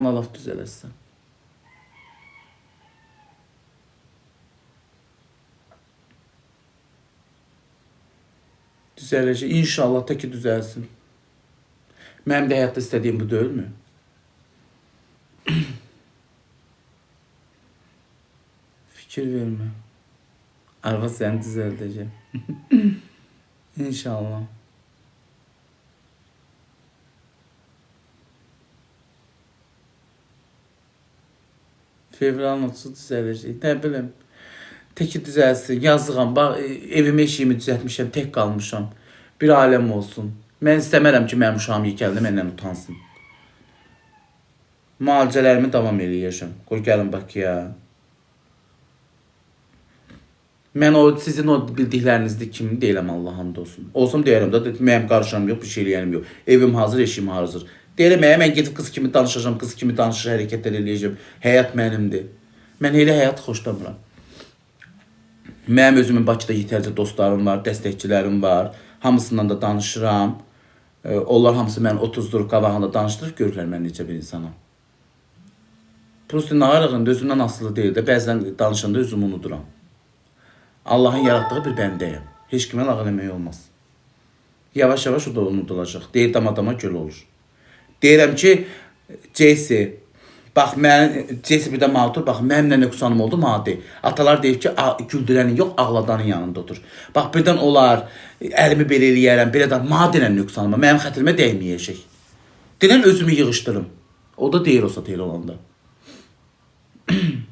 Allah düzələsin. Düzələcək. İnşallah ta ki düzəlsin. Mənim də həyatda istədiyim bu deyilmi? Fikir vermə. Arva səni düzəldəcək. İnşallah. Fevralın 30 düzələcək. Nə bilim. Təki düzəlsin. Yazığam. Bax, e, evimi, eşiyimi düzəltmişəm. Tək qalmışam. Bir aləm olsun. Mən istəmərəm ki, mənim uşağım yekəldə məndən utansın. Müalicələrimi davam eləyəcəm. Qoy gəlin Bakıya. Mən o sizin o bildiklərinizdə kimi deyiləm Allah hamd olsun. Olsam deyərəm də mənim qarşım yox, bir şey eləyənim yox. Evim hazır, eşim hazır. Deyirəm əgər mən gedib qız kimi danışacağam, qız kimi danışır, hərəkətlər eləyəcəm. Həyat mənimdir. Mən elə həyat xoşlamıram. Mənim özümün Bakıda yetərli dostlarım var, dəstəkçilərim var. Hamısından da danışıram. E, Onlar hamısı məni 30 dur qabağında danışdırıb görürlər mən necə bir insanam. Prosta nağarığın özümdən asılı deyil də. Bəzən danışanda özümü unuduram. Allahın yarattığı bir bəndəyəm. Heç kimə lağ eləmək olmaz. Yavaş-yavaş o da unudulacaq. Deyir dama-dama göl olur. Deyirəm ki, Jesse, bax mən Jesse bir də mağdur, bax mənim nə nöqsanım oldu madi. Atalar deyir ki, "A- güldürənin yox, ağladanın yanında otur. Bax birdən olar, əlimi belə eləyərəm, belə də madinən nöqsanıma, mənim xətrimə dəyməyəcək. Denən özümü yığışdırım. O da deyir o elə olanda.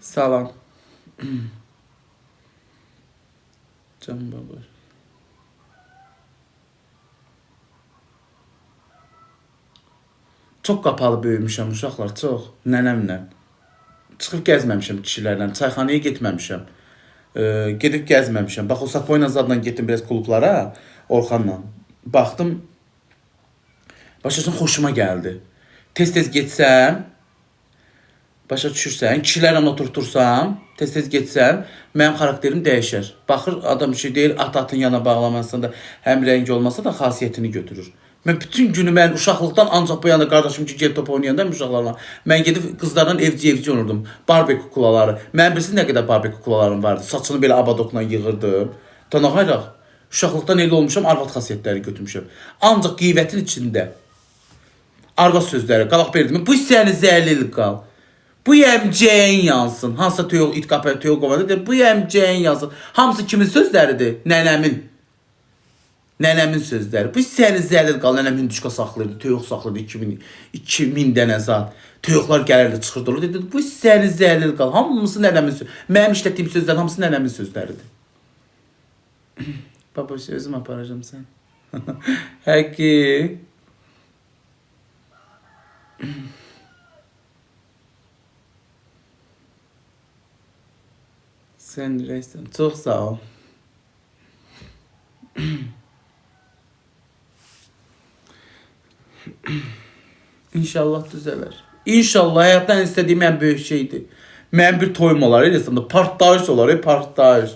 Salam. Can baba. Çox qapalı böyümüşəm uşaqlar, çox nənəmlə. Çıxıb gəzməmişəm kişilərlə, çayxanaya getməmişəm. E, gedib gəzməmişəm. Bax o Sapoyla zadla getdim biraz klublara, Orxanla. Baxdım, başa xoşuma gəldi. Tez-tez getsəm, başa düşürsən, kişilərlə oturtursam, tez-tez getsəm, mənim xarakterim dəyişər. Baxır, adam şey deyir, at-atın yana bağlamasında həm rəng olmasa da xasiyyətini götürür. Mən bütün günü mən uşaqlıqdan ancaq bu yana qardaşım ki, gel top oynayanda uşaqlarla mən gedib qızlarla evci evci oynurdum. Barbie kuklaları. Mənim bilirsiniz nə qədər Barbie kuklalarım vardı. Saçını belə abadokla yığırdım. Tanağayraq. Uşaqlıqdan elə olmuşam, arvad xasiyyətləri götürmüşəm. Ancaq qeybətin içində arvad sözləri, qabaq verdim. Bu səni zəlil qal. Bu yemceğin yansın. Hansısa tüyol it kapı tüyol kovadı der. Bu yemceğin yansın. Hamısı kimin sözləridir? Nənəmin. Nənəmin sözləri. Bu səni zəlil qal. Nənəm hündüşka saxlayırdı. Tüyoq saxlayırdı 2000 2000 dənə zat. Tüyoqlar gəlirdi, çıxırdı. Dedi bu səni zəlil qal. Hamısı nənəmin sözü. Mənim işlətdiyim sözlər hamısı nənəmin sözləridir. Baba özüm aparacağım sən. Həki. Sen reisem. Çok sağ ol. İnşallah düzələr. İnşallah həyatdan istədiyim ən böyük şeydir. Mənim bir toyum olar, eləsən də partlayış olar, partlayış.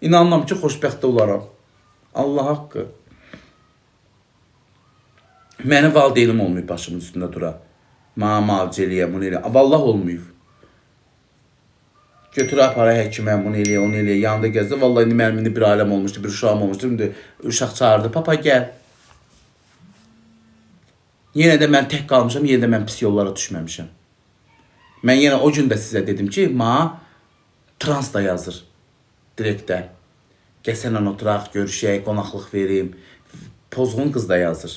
İnanmam ki, xoşbəxt olaram. Allah haqqı. Mənim valideynim olmayıb başımın üstündə dura. Mənə müalicə eləyə, bunu eləyə. Vallah olmayıb. Götür apara həkimə, bunu eləyə, onu eləyə. Yanında gəzdi. Vallahi indi mənim bir ailəm olmuşdu, bir uşağım olmuşdu. İndi uşaq çağırdı. Papa gəl. Yenə də mən tək qalmışam, yenə də mən pis yollara düşməmişəm. Mən yenə o gün də sizə dedim ki, ma trans da yazır direktdə. Gəl sənlə oturaq, görüşək, qonaqlıq verim. Pozğun qız da yazır.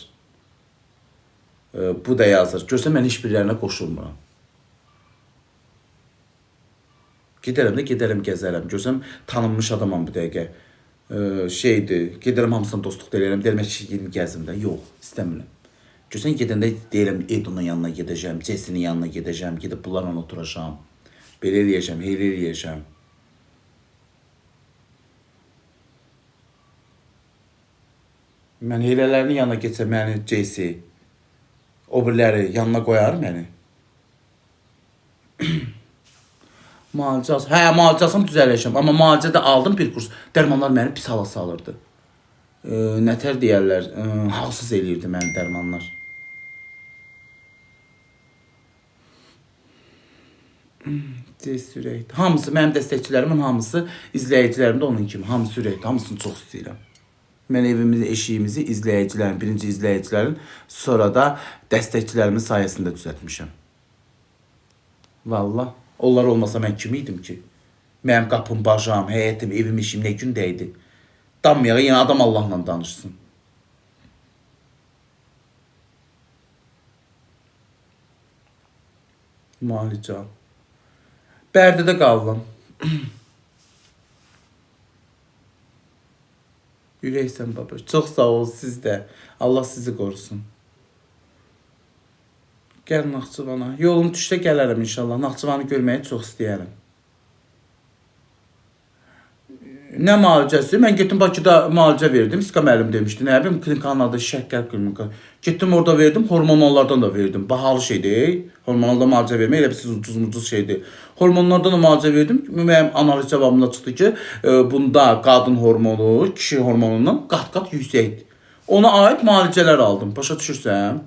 Ee, bu da yazır. Görsə mən heç birlərinə qoşulmuram. Gedərəm də gedərəm gəzərəm. Görsəm tanınmış adamam bu dəqiqə. Ee, şeydir, gedərəm hamısına dostluq da eləyərəm. Deyirəm ki, gedim gəzim də. Yox, istəmirəm. Görsən gedəndə deyirəm Edonun yanına gedəcəm, Jesse'nin yanına gedəcəm, gedib bunlarla oturacağam. Belə eləyəcəm, elə eləyəcəm. Mən elələrinin yanına getsəm, məni Jesse, o biriləri yanına qoyar məni. Müalicə, hə, müalicəsini düzələcəm, amma müalicə aldım bir kurs. Dərmanlar məni pis hala salırdı. e, nətər deyərlər, e, halsız eləyirdi məni dərmanlar. Tez ürəkdir. Hamısı mənim dəstəkçilərimin hamısı, izləyicilərim də onun kimi. Hamısı ürəkdir. Hamısını çox istəyirəm. Mən evimizi, eşiyimizi izləyicilərin, birinci izləyicilərin, sonra da dəstəkçilerimin sayəsində düzəltmişəm. Valla. Onlar olmasa mən kim idim ki? Mənim qapım, bacam, həyətim, evim, işim nə gündə idi? Danmayağa yenə adam Allahla danışsın. Malican. Bərdədə qaldım. Ürəksən baba. Çox sağ ol siz də. Allah sizi qorusun. Gəl Naxçıvana. Yolum düşsə gələrəm inşallah. Naxçıvanı görməyi çox istəyərəm. Nə müalicəsi? Mən getdim Bakıda müalicə verdim. Ska müəllim demişdi. Nə bilim klinikanın adı şəkər klinika. Getdim orada verdim. Hormonallardan da verdim. Bahalı şeydir. Hormonalda müalicə vermək elə bir siz ucuz ucuz şeydir. Hormonlardan da müalicə verdim. Mənim analiz cavabında çıxdı ki, e, bunda qadın hormonu kişi hormonundan qat-qat yüksəkdir. Ona aid müalicələr aldım. Başa düşürsən?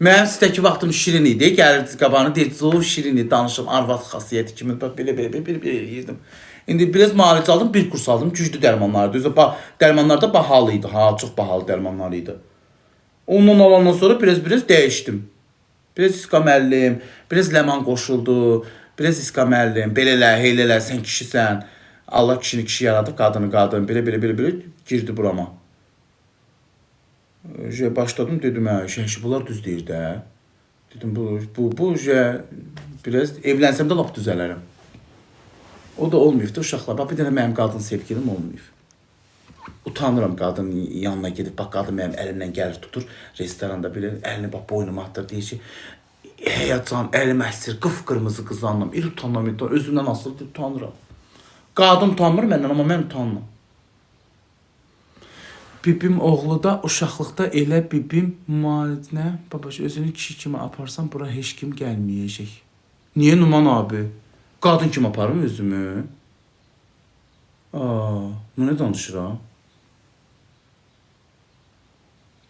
Mənim sitəki vaxtım şirin idi. Gəlirdi qabağını deyirdi, o şirin idi, danışım, arvad xasiyyəti kimi bax belə belə belə belə, belə yeyirdim. İndi biraz müalicə aldım, bir kurs aldım. Güclü dərmanlardı. Özü dərmanlar da bahalı idi. Ha, çox bahalı dərmanlar idi. Ondan alandan sonra biraz biraz dəyişdim. Biraz iska müəllim, biraz ləman qoşuldu. Biraz iska müəllim, belələr, heylələr, sən kişisən. Allah kişini kişi yaradıb, qadını qadın. Belə belə belə belə girdi burama. Şey başladım dedim hə, şey bunlar düz deyir də. Dedim bu bu bu şey biraz evlənsəm də lap düzələrəm. O da olmayıb da uşaqlar. Bax bir dənə mənim qadın sevgilim olmayıb. Utanıram qadının yanına gedib, bax qadın mənim əlimdən gəlir tutur restoranda belə əlini bax boynuma atır deyir ki, həyatcan əlim əsir, qıpqırmızı qızanlam, il utanmam, il utanmam, özümdən asılı deyib utanıram. Qadın utanmır məndən, amma mən utanmam. Bibim oğlu da uşaqlıqda elə bibim müalicə, babaş özünü kişi kimi aparsan bura heç kim gəlməyəcək. Niyə Numan abi? Qadın kimi aparım özümü? Aa, bu nə danışıram?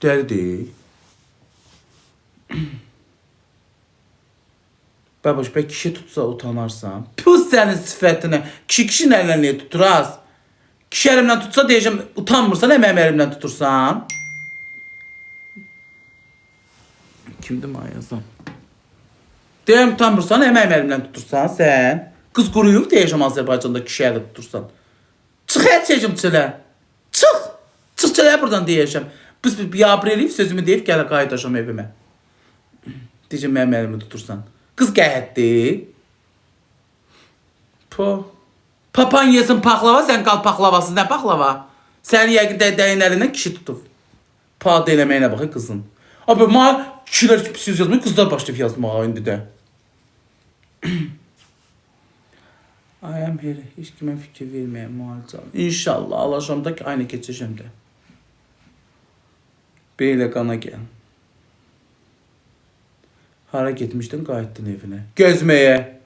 Dəli deyil. Babaş, bə kişi tutsa utanarsan. Pus sənin sifətinə. Kişi kişinin əlinə niyə tuturaz? Kişi əlimdən tutsa deyəcəm, utanmırsan, hə mənim əlimdən tutursan? Kimdir mən yazam? Deyəm utanmırsan, hə mənim əlimdən tutursan sən? Qız quruyub deyəcəm Azərbaycanda kişi əli tutursan. Çıx hər çəkim çilə. Çıx. Çıx çilə buradan deyəcəm. Biz bir biabr eləyib sözümü deyib gələ qayıdaşam evimə. Deyəcəm mənim əlimi tutursan. Qız qəhətdir. Po. Papan yesin paxlava, sən qal paxlavasız. Nə paxlava? Səni yəqin də dəyin əlindən kişi tutub. Pa eləməyinə bax qızın. Abi ma kişilər söz yazmır, qızlar başlayıb yazmağa indi də. I am here. Heç kimə fikir verməyəm müalicə. İnşallah alacağam da aynı keçəcəm də. Belə qana gəl. Hara getmişdin, qayıtdın evinə. Gəzməyə.